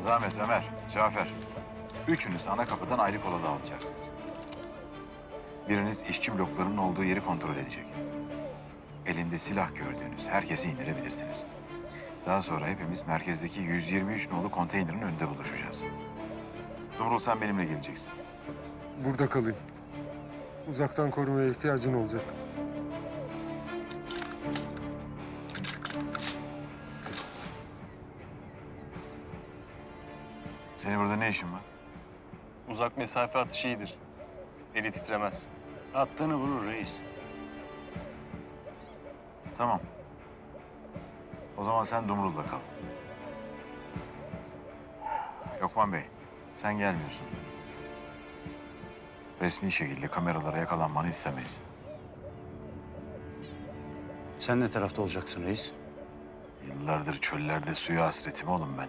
Azamet, Ömer, Cafer. Üçünüz ana kapıdan ayrı kola dağılacaksınız. Biriniz işçi bloklarının olduğu yeri kontrol edecek. Elinde silah gördüğünüz herkesi indirebilirsiniz. Daha sonra hepimiz merkezdeki 123 nolu konteynerin önünde buluşacağız. Dumrul sen benimle geleceksin. Burada kalayım. Uzaktan korumaya ihtiyacın olacak. Senin burada ne işin var? Uzak mesafe atışı iyidir. Eli titremez. Attığını vurur reis. Tamam. O zaman sen Dumrul'da kal. Lokman Bey, sen gelmiyorsun. Resmi şekilde kameralara yakalanmanı istemeyiz. Sen ne tarafta olacaksın reis? Yıllardır çöllerde suya hasretim oğlum ben.